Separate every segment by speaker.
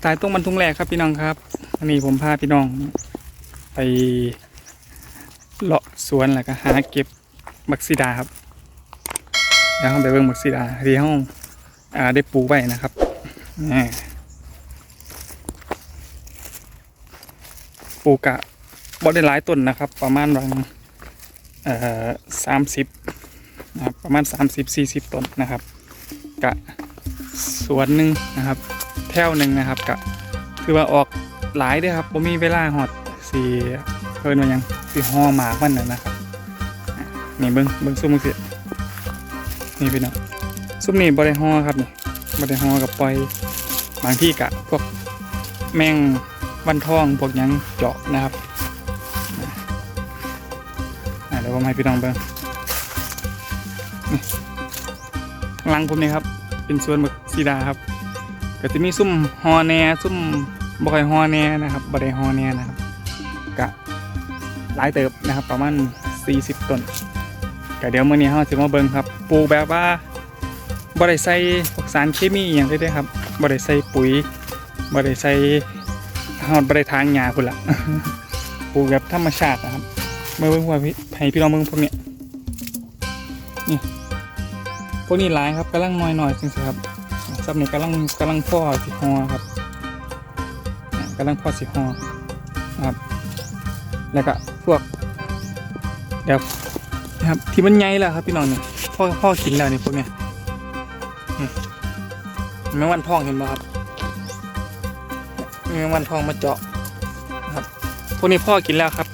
Speaker 1: ไตล์ตรงมันทุ่งแรกครับพี่น้องครับวันนี้ผมพาพี่น้อง ไปเลาะสวนแล้วก็หาเก็บบักซีดาครับแล้วเราไปเบิ่งบักซีดาที่ห้องอได้ปลูกไว้นะครับปลูกกะบ่ได้หลายต้นนะครับ ประมาณวังสามสิบนะครับประมาณสามสิบสี่สิบต้นนะครับ กะสวนหนึ่งนะครับ แถวหนึ่งนะครับกะคือว่าออกหลายด้วยครับผมมีเวลาหอดสีเพิ่นมายังสีห่อหมากมันน่ะนะครับนี่เบิ้งเบิ้งซุ้มมึงสินี่พี่น้องซุ้มนี่บริห่อครับนี่บริห่อกับปล่อยบางที่กะพวกแมงวันทองพวกยังเจาะนะครับอะเดี๋ยวผมให้พี่น้องเบิ้งนี่หลังผมนี่ครับ เป็นสวนบักซีดาครับ ก็จะมีซุ่มฮอแหนซุ่มบ่ค่อยฮอแหนนะครับบ่ได้ฮอแหนนะครับกะหลายเติบนะครับ ประมาณ 40 ต้นก็เดี๋ยวมื้อนี้เฮาสิมาเบิ่งครับปลูกแบบว่าบ่ได้ใส่พวกสารเคมีอหย่างใดๆครับบ่ได้ใส่ปุ๋ยบ่ได้ใส่เฮาบ่ได้ทางหญ้าพุ่นล่ะปลูกแบบธรรมชาตินะครับมาเบิ่งว่าพี่ให้พี่น้องเบิ่งพวกเนี้ยนี่พวกนี้หลายครับกำลังน้อยๆจังซี่ครับ ซับนี่กำลังกำลังพ่อสิฮอครับกำลังพ่อสิฮอครับ แล้วก็พวกเดี๋ยวนะครับที่มันใหญ่แล้วครับพี่น้องเนี่ยพ่อพ่อกินแล้วเนี่ยพวกเนี้ยแมงวันทองเห็นไหมครับแมงวันทองมาเจาะครับพวกนี้พ่อกินแล้วครับ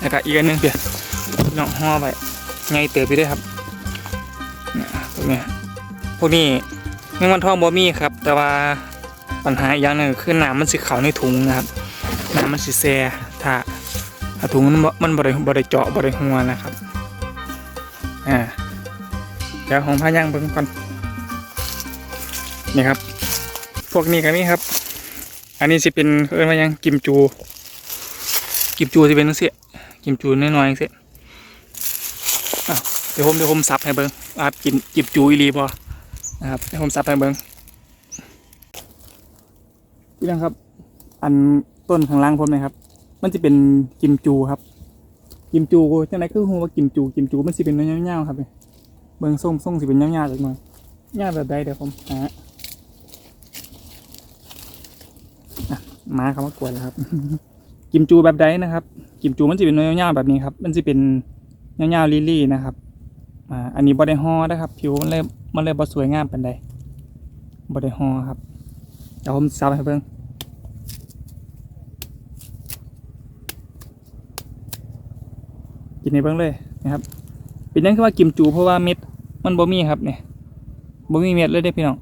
Speaker 1: แล้วก็อีกอันนึงเดี๋ยวพี่น้องห่อไปใหญ่เติบไปด้ครับเนี่ยพวกเนี้ย พวกนี้แมงวันทองบ่มีครับ แต่ว่าปัญหาอย่างหนึ่งคือน้ำมันสิเข้าในถุงนะครับน้ำมันสิแซ่ถ้าถ้าถุงมันมันบ่ได้บ่ได้เจาะบ่ได้หัวนะครับอ่าเดี๋ยวของพาย่างเบิ่งก่อนนี่ครับ พวกนี้ก็มีครับ อันนี้สิเป็นเอิ้นว่ายังกิมจู กิมจูสิเป็นจังซี่กิมจูน้อยๆจังซี่อ้าวเดี๋ยวผมเดี๋ยวผมสับให้เบิ่งว่ากินกิมจูอีหลีบ่ นะครับให้ผมซับให้เบิ้งพี่น้องครับ อันต้นข้างล่างผมนะครับ มันจะเป็นกิมจูครับ กิมจูจังไหนคือหัวากิมจู กิมจูมันสิเป็นเงี้ยวๆครับนี่เบิ้งส่งส่งสิเป็นเงี้ยวๆจักหน่อยเงี้ยวแบบใดเดี๋ยวผมหาอะมาคำว่ากวนแล้วครับ กิมจูแบบใดนะครับ กิมจูมันจะเป็นเงี้ยวๆแบบนี้ครับ มันจะเป็นเงี้ยวๆลี่นะครับ อ่าอันนี้บอได้ฮอนะครับ ผิวมันเลยมันเลยบอสวยงามเป็นใดบอได้ฮอครับเดี๋ยวผมซับให้เบิ่งกินให้เบิ่งเลยนะครับเป็นหยังคือว่ากิมจูเพราะว่าเม็ดมันบ่มีครับเนี่ยบ่มีเม็ดเลยเด้พี่น้อง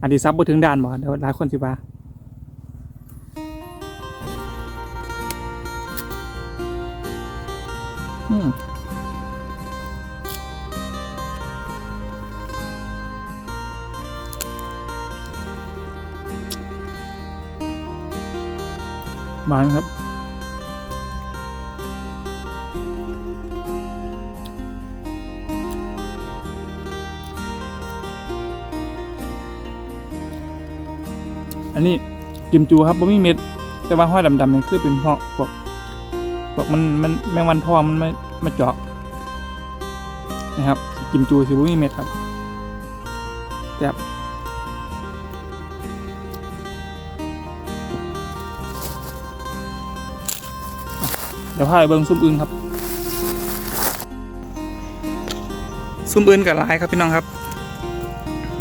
Speaker 1: อันที่ซับบ่ถึงด่านบ่เดี๋ยวหลายคนสิว่าอืม หวานครับ อันนี้กิมจูครับบ่มีเม็ด แต่ว่าห้อยดำๆนี่คือเป็นเพราะพวกพวกมันมันแมงวันทองมันไม่มาเจาะนะครับกิมจูสิบ่มีเม็ดครับแบ เดี๋ยวพาไปเบิ้งซุ้มอื่นครับ ซุ้มอื่นกับลายครับพี่น้องครับ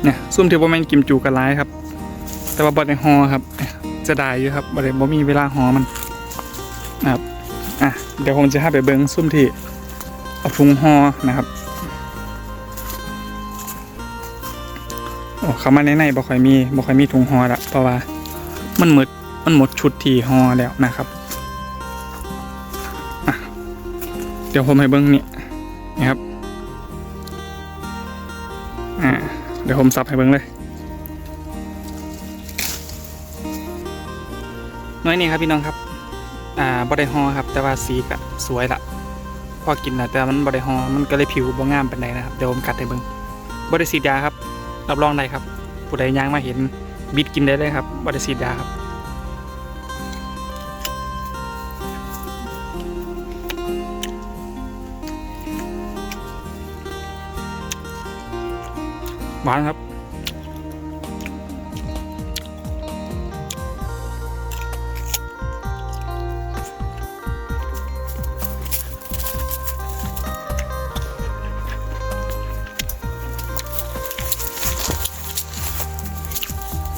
Speaker 1: เนี่ยซุ้มเที่บ่แมนกิมจูกับลายครับ แต่ว่าบ่ได้ฮอครับ จะได้อยู่ครับบ่ได้บ่มีเวลาฮอมันนะครับอะเดี๋ยวผมจะพาไปเบิ้งซุ้มที่เอาถุงฮอนะครับโอ้เขามาในในบ่ค่อยมีบ่ค่อยมีถุงฮอละเพราะว่ามันหมดมันหมดชุดที่ฮอแล้วนะครับ ดี๋ยวผมให้เบิ้งนี่นะครับอ่าเดี๋ยวผมสับให้เบิ้งเลยน้อยนี่ครับพี่น้องครับอ่าบอดฮอครับ แต่ว่าสีก็สวยละพอกินนะแต่มันบอดฮอมันก็เลยผิวบ่งามเปานใดนะครับเดี๋ยวผมกัดให้เบิ้งบอดสีดาครับรับรองได้ครับผู้ใดย่างมาเห็นบิดกินได้เลยครับบริสีดาครับ หวานครับ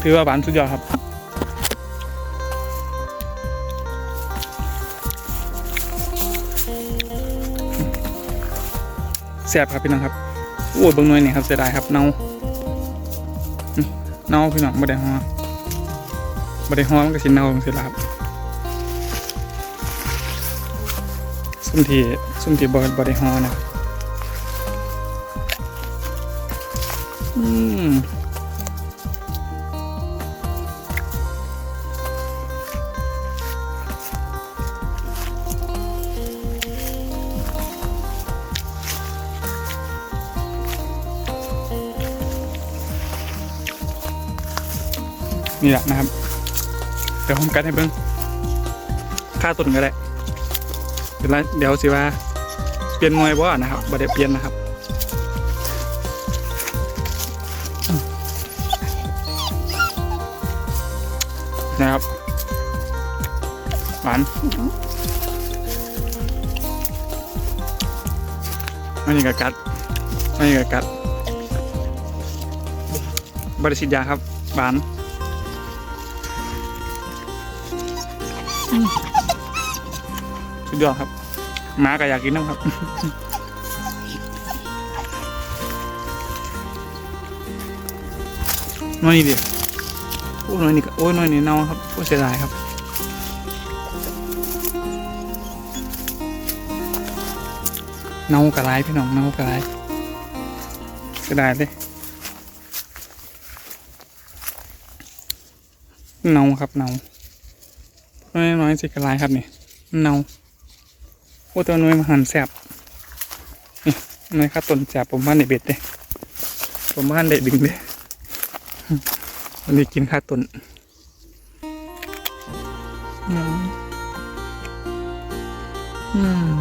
Speaker 1: ถือว่าหวานสุดยอดครับแซ่บครับพี่น้องครับโอ้ยเบิ่งหน่อยนี่ครับเสียดายครับเนานี่ เน่าพี่น้องบ่ได้ฮอบ่ได้ฮอมันก็สิเน่าจังซี่ล่ะครับซุ่มที่ซุ่มที่บ่บ่ได้ฮอนะอืม นี่แหละนะครับ เดี๋ยวผมกัดให้เบิ่งค่าต้นก็ได้ เดี๋ยวเดี๋ยวสิว่า เปลี่ยนหน่วยบ่นะครับบ่ได้เปลี่ยนนะครับนะครับหวานไม่มีกระกัดไม่มีกระกัดบริสิทธิ์ยาครับหวาน สุดยอดครับหมาก็อยากกินน้ำครับน้อยนี่ดิโอ้ยน้อยนี่โอ้ยน้อยนี่เน่าครับโอ้เสียดายครับเน่ากระไรพี่น้องเน่ากระไรเสียดายเลยเน่าครับเน่า น้อยน้อยสิกระไรครับนี่เนาโอ้ตัวน้อยมาหันแสบนี่น้อยครับต้นแสบผมบ้านในเบ็ดเลยผมบ้านเด็ดดึงเลยวันนี้กินข้าวตุนอืมอืม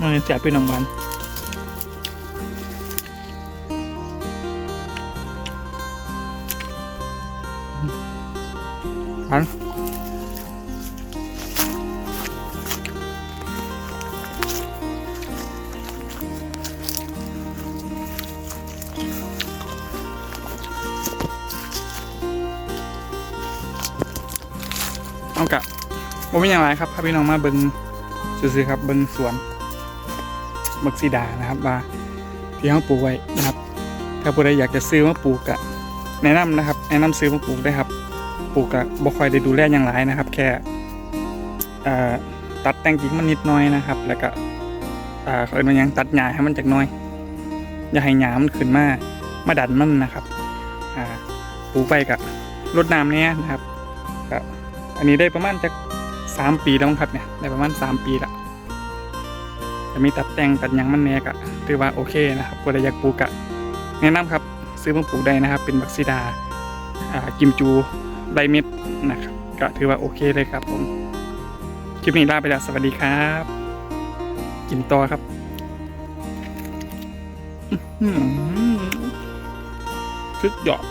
Speaker 1: มันแสบไปหนังวัน เอากะบ่มีอย่างไรครับพาพี่น้องมาเบิงซื้อๆครับเบิงสวนบักซีดานะครับว่าที่เขาปลูกไว้นะครับ ถ้าผู้ใดอยากจะซื้อมาปลูกกะแนะนำนะครับ แนะนำซื้อมาปลูกได้ครับ ปลูกกะบ่ค่อยได้ดูแลอย่างไรนะครับ แค่ตัดแต่งกิ่งมันนิดหน้อยนะครับ แล้วก็อ่าเขาเรียกว่ายังตัดหญ้าให้มันจากน้อย อย่าให้หญ้ามันขึ้นมามาดันมันนะครับปลูกไปกะรดน้ำเนี่ยนะครับ อันนี้ได้ประมาณจะสามปีแล้วครับเนี่ยได้ประมาณสามปีละจะมีตัดแต่งตัดยังมันแน่กะถือว่าโอเคนะครับผู้ใดอยากปลูกกะแนะนำครับซื้อมาปลูกได้นะครับ เป็นบักซีดาอ่ากิมจูไดเม็ดนะครับก็ถือว่าโอเคเลยครับผมคลิปนี้ลาไปแล้วสวัสดีครับ กินต่อครับอื้อหือสุดยอด